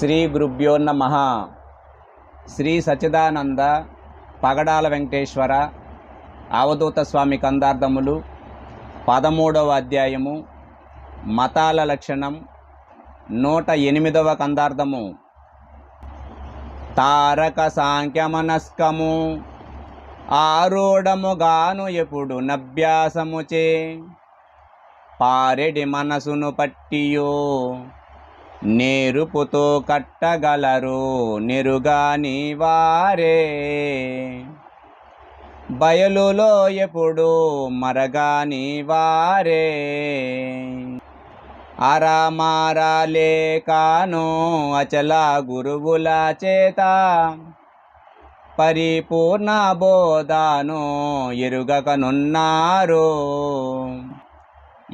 శ్రీ గురుభ్యో నమ. శ్రీ సచిదానంద పగడాల వెంకటేశ్వర అవధూత స్వామి కందార్థములు పదమూడవ అధ్యాయము మతాల లక్షణం నూట ఎనిమిదవ కందార్థము. తారక సాంఖ్యమనస్కము ఆరుడముగాను ఎప్పుడు నభ్యాసముచే పారెడి మనసును పట్టియో. నేరుపుతో కట్టగలరు నిరుగాని వారే. బయలులో ఎప్పుడు మరగాని వారే. అరమారాలే కాను అచల గురువుల చేత పరిపూర్ణ బోధాను ఎరుగకనున్నారు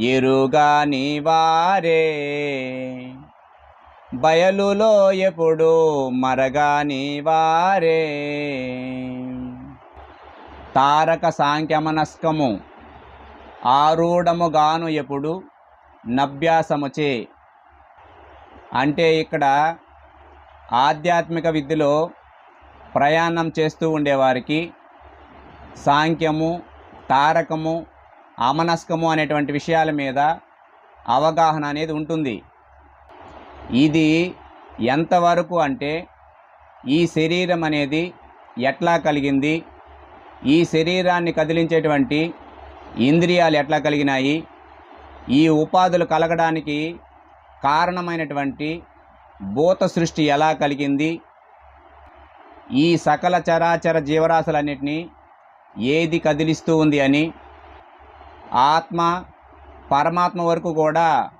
ఎరుగాని వారే. బయలులో ఎప్పుడు మరగాని వారే. తారక సాంఖ్యమనస్కము ఆరూఢముగాను ఎప్పుడు నభ్యాసముచే. అంటే ఇక్కడ ఆధ్యాత్మిక విద్యలో ప్రయాణం చేస్తూ ఉండేవారికి సాంఖ్యము తారకము అమనస్కము అనేటువంటి విషయాల మీద అవగాహన అనేది ఉంటుంది. ఇది ఎంతవరకు అంటే ఈ శరీరం అనేది ఎట్లా కలిగింది? ఈ శరీరాన్ని కదిలించేటువంటి ఇంద్రియాలు ఎట్లా కలిగినాయి? ఈ ఉపాధులు కలగడానికి కారణమైనటువంటి భూత సృష్టి ఎలా కలిగింది? ఈ సకల చరాచర జీవరాశులన్నిటినీ ఏది కదిలిస్తూ ఉంది అని ఆత్మ పరమాత్మ వరకు కూడా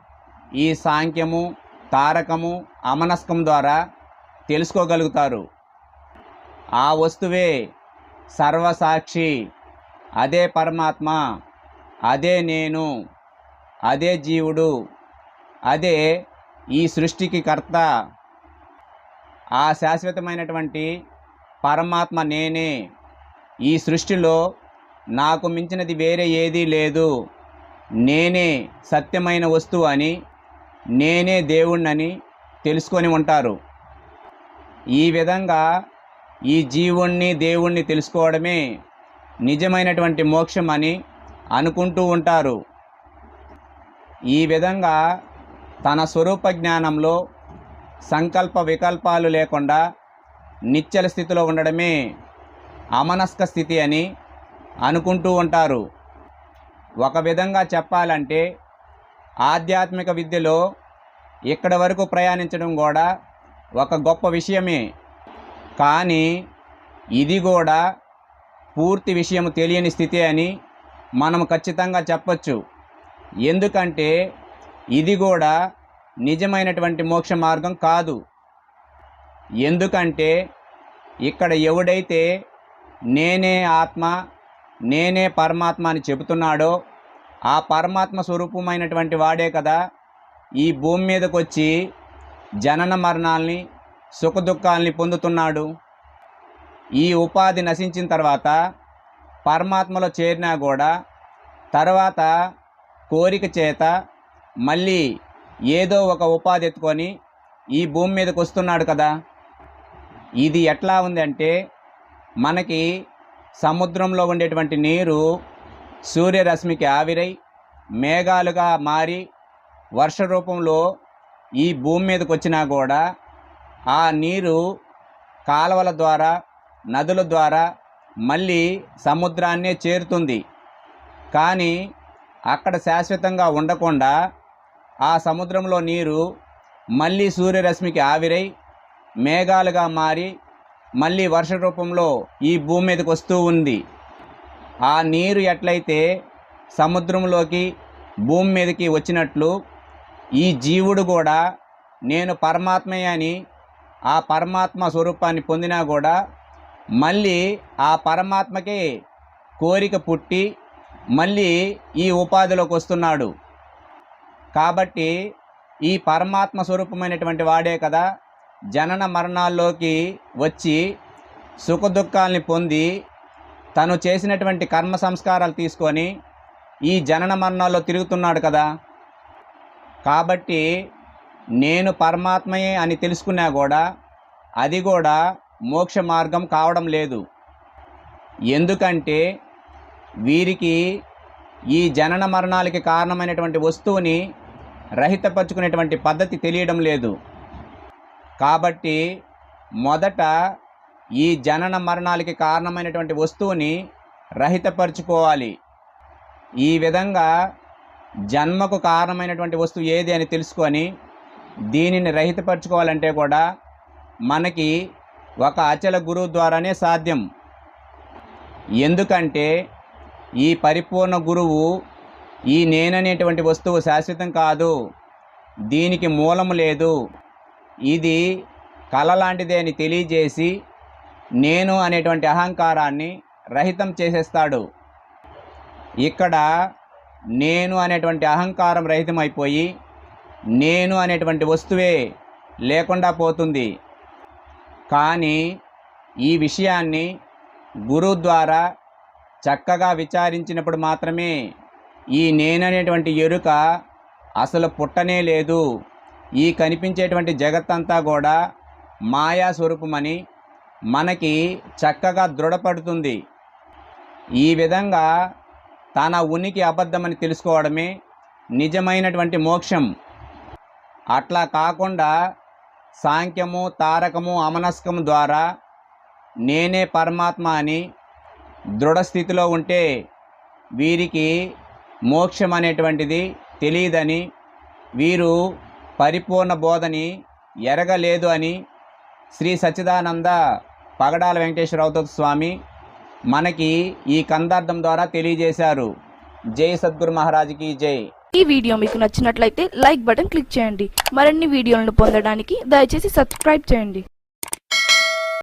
ఈ సాంఖ్యము తారకము అమనస్కం ద్వారా తెలుసుకోగలుగుతారు. ఆ వస్తువే సర్వసాక్షి. అదే పరమాత్మ. అదే నేను. అదే జీవుడు. అదే ఈ సృష్టికి కర్త. ఆ శాశ్వతమైనటువంటి పరమాత్మ నేనే. ఈ సృష్టిలో నాకు మించినది వేరే ఏదీ లేదు. నేనే సత్యమైన వస్తువు అని నేనే దేవుణ్ణని తెలుసుకొని ఉంటారు. ఈ విధంగా ఈ జీవుణ్ణి దేవుణ్ణి తెలుసుకోవడమే నిజమైనటువంటి మోక్షం అని అనుకుంటూ ఉంటారు. ఈ విధంగా తన స్వరూప జ్ఞానంలో సంకల్ప వికల్పాలు లేకుండా నిచ్చల స్థితిలో ఉండడమే అమనస్క స్థితి అని అనుకుంటూ ఉంటారు. ఒక విధంగా చెప్పాలంటే ఆధ్యాత్మిక విద్యలో ఇక్కడ వరకు ప్రయాణించడం కూడా ఒక గొప్ప విషయమే. కానీ ఇది కూడా పూర్తి విషయం తెలియని స్థితి అని మనం ఖచ్చితంగా చెప్పచ్చు. ఎందుకంటే ఇది కూడా నిజమైనటువంటి మోక్ష మార్గం కాదు. ఎందుకంటే ఇక్కడ ఎవడైతే నేనే ఆత్మ నేనే పరమాత్మ అని చెబుతున్నాడో ఆ పరమాత్మ స్వరూపమైనటువంటి వాడే కదా. ఈ భూమి మీదకు వచ్చి జనన మరణాల్ని సుఖదుఖాల్ని పొందుతున్నాడు. ఈ ఉపాధి నశించిన తర్వాత పరమాత్మలో చేరినా కూడా తర్వాత కోరిక చేత మళ్ళీ ఏదో ఒక ఉపాధి ఎత్తుకొని ఈ భూమి మీదకి వస్తున్నాడు కదా. ఇది ఎట్లా ఉంది అంటే మనకి సముద్రంలో ఉండేటువంటి నీరు సూర్యరశ్మికి ఆవిరై మేఘాలుగా మారి వర్ష రూపంలో ఈ భూమి మీదకి వచ్చినా కూడా ఆ నీరు కాలువల ద్వారా నదుల ద్వారా మళ్ళీ సముద్రాన్నే చేరుతుంది. కానీ అక్కడ శాశ్వతంగా ఉండకుండా ఆ సముద్రంలో నీరు మళ్ళీ సూర్యరశ్మికి ఆవిరై మేఘాలుగా మారి మళ్ళీ వర్ష రూపంలో ఈ భూమి మీదకి వస్తూ ఉంది. ఆ నీరు ఎట్లయితే సముద్రంలోకి భూమి మీదకి వచ్చినట్లు ఈ జీవుడు కూడా నేను పరమాత్మే అని ఆ పరమాత్మ స్వరూపాన్ని పొందినా కూడా మళ్ళీ ఆ పరమాత్మకే కోరిక పుట్టి మళ్ళీ ఈ ఉపాధిలోకి వస్తున్నాడు. కాబట్టి ఈ పరమాత్మ స్వరూపమైనటువంటి వాడే కదా జనన మరణాల్లోకి వచ్చి సుఖదుఖాల్ని పొంది తను చేసినటువంటి కర్మ సంస్కారాలు తీసుకొని ఈ జనన మరణాల్లో తిరుగుతున్నాడు కదా. కాబట్టి నేను పరమాత్మయే అని తెలుసుకున్నా కూడా అది కూడా మోక్ష మార్గం కావడం లేదు. ఎందుకంటే వీరికి ఈ జనన మరణాలకి కారణమైనటువంటి వస్తువుని రహితపరుచుకునేటువంటి పద్ధతి తెలియడం లేదు. కాబట్టి మొదట ఈ జనన మరణాలకి కారణమైనటువంటి వస్తువుని రహితపరుచుకోవాలి. ఈ విధంగా జన్మకు కారణమైనటువంటి వస్తువు ఏది అని తెలుసుకొని దీనిని రహితపరచుకోవాలంటే కూడా మనకి ఒక అచల గురువు ద్వారానే సాధ్యం. ఎందుకంటే ఈ పరిపూర్ణ గురువు ఈ నేననేటువంటి వస్తువు శాశ్వతం కాదు. దీనికి మూలము లేదు. ఇది కళ లాంటిదే అని తెలియజేసి నేను అనేటువంటి అహంకారాన్ని రహితం చేసేస్తాడు. ఇక్కడ నేను అనేటువంటి అహంకారం రహితమైపోయి నేను అనేటువంటి వస్తువే లేకుండా పోతుంది. కానీ ఈ విషయాన్ని గురువు ద్వారా చక్కగా విచారించినప్పుడు మాత్రమే ఈ నేననేటువంటి ఎరుక అసలు పుట్టనే లేదు. ఈ కనిపించేటువంటి జగత్తంతా కూడా మాయా స్వరూపమని మనకి చక్కగా దృఢపడుతుంది. ఈ విధంగా తన ఉనికి అబద్ధమని తెలుసుకోవడమే నిజమైనటువంటి మోక్షం. అట్లా కాకుండా సాంఖ్యము తారకము అమనస్కము ద్వారా నేనే పరమాత్మ అని దృఢస్థితిలో ఉంటే వీరికి మోక్షం అనేటువంటిది తెలియదని వీరు పరిపూర్ణ బోధని ఎరగలేదు అని శ్రీ సచ్చిదానంద పగడాల వెంకటేశ్వరరావుతో స్వామి మనకి ఈ కందార్థం ద్వారా తెలియజేశారు. జై సద్గురు మహారాజ్కి జై. ఈ వీడియో మీకు నచ్చినట్లయితే లైక్ బటన్ క్లిక్ చేయండి. మరిన్ని వీడియోలను పొందడానికి దయచేసి సబ్స్క్రైబ్ చేయండి.